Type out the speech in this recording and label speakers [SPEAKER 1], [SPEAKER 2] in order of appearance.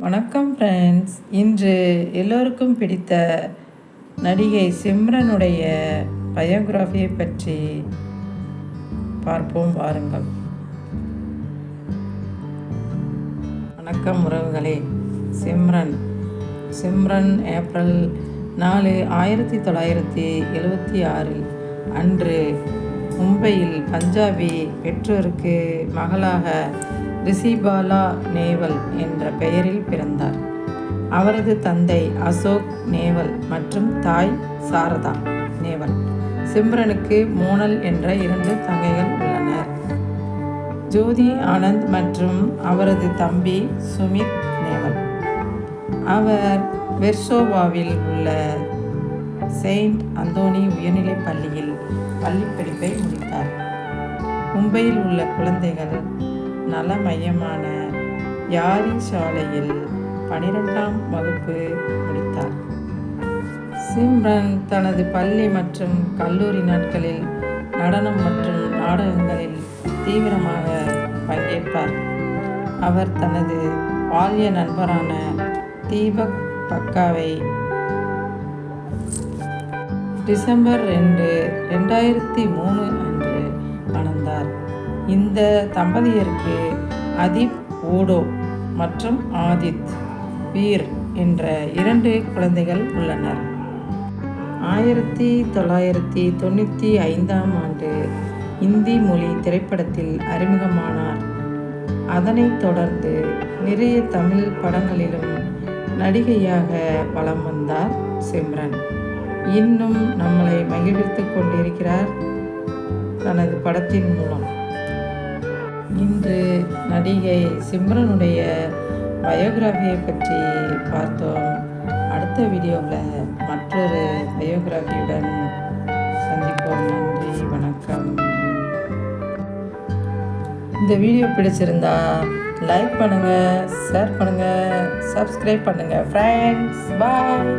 [SPEAKER 1] வணக்கம் ஃப்ரெண்ட்ஸ் இன்று எல்லோருக்கும் பிடித்த நடிகை சிம்ரனுடைய பயோகிராஃபியை பற்றி பார்ப்போம் வாருங்கள். வணக்கம் உறவுகளே. சிம்ரன். சிம்ரன் ஏப்ரல் நாலு ஆயிரத்தி தொள்ளாயிரத்தி எழுவத்தி ஆறில் அன்று மும்பையில் பஞ்சாபி பெற்றோருக்கு மகளாக ரிஷிபாலா நேவல் என்ற பெயரில் பிறந்தார். அவரது தந்தை அசோக் நேவல் மற்றும் தாய் சாரதா நேவல். சிம்ரனுக்கு மோனல் என்ற இரண்டு தங்கைகள் உள்ளனர். ஜோதி ஆனந்த் மற்றும் அவரது தம்பி சுமித் நேவல். அவர் வெர்சோவாவில் உள்ள செயின்ட் அந்தோனி உயர்நிலைப் பள்ளியில் பள்ளிப்படிப்பை முடித்தார். மும்பையில் உள்ள குழந்தைகள் நல மையமான யாரி சாலையில் பனிரெண்டாம் வகுப்பு முடித்தார். சிம்ரன் தனது பள்ளி மற்றும் கல்லூரி நாட்களில் நடனம் மற்றும் நாடகங்களில் தீவிரமாக பங்கேற்பார். அவர் தனது பால்ய நண்பரான தீபக் பக்காவை டிசம்பர் ரெண்டு ரெண்டாயிரத்தி மூணு அன்று இந்த தம்பதியருக்கு அதிப் ஓடோ மற்றும் ஆதித் வீர் என்ற இரண்டு குழந்தைகள் உள்ளனர். ஆயிரத்தி தொள்ளாயிரத்தி தொண்ணூற்றி ஐந்தாம் ஆண்டு இந்தி மொழி திரைப்படத்தில் அறிமுகமானார். அதனைத் தொடர்ந்து நிறைய தமிழ் படங்களிலும் நடிகையாக வலம் வந்தார் சிம்ரன். இன்னும் நம்மளை மகிழ்வித்து கொண்டிருக்கிறார் தனது படத்தின் மூலம். இன்று நடிகை சிம்ரனுடைய பயோகிராஃபியை பற்றி பார்த்தோம். அடுத்த வீடியோவில் மற்றொரு பயோகிராஃபியுடன் சந்திப்போம். நன்றி வணக்கம். இந்த வீடியோ பிடிச்சிருந்தா லைக் பண்ணுங்கள் ஷேர் பண்ணுங்கள் சப்ஸ்கிரைப் பண்ணுங்கள் ஃப்ரெண்ட்ஸ் பாய்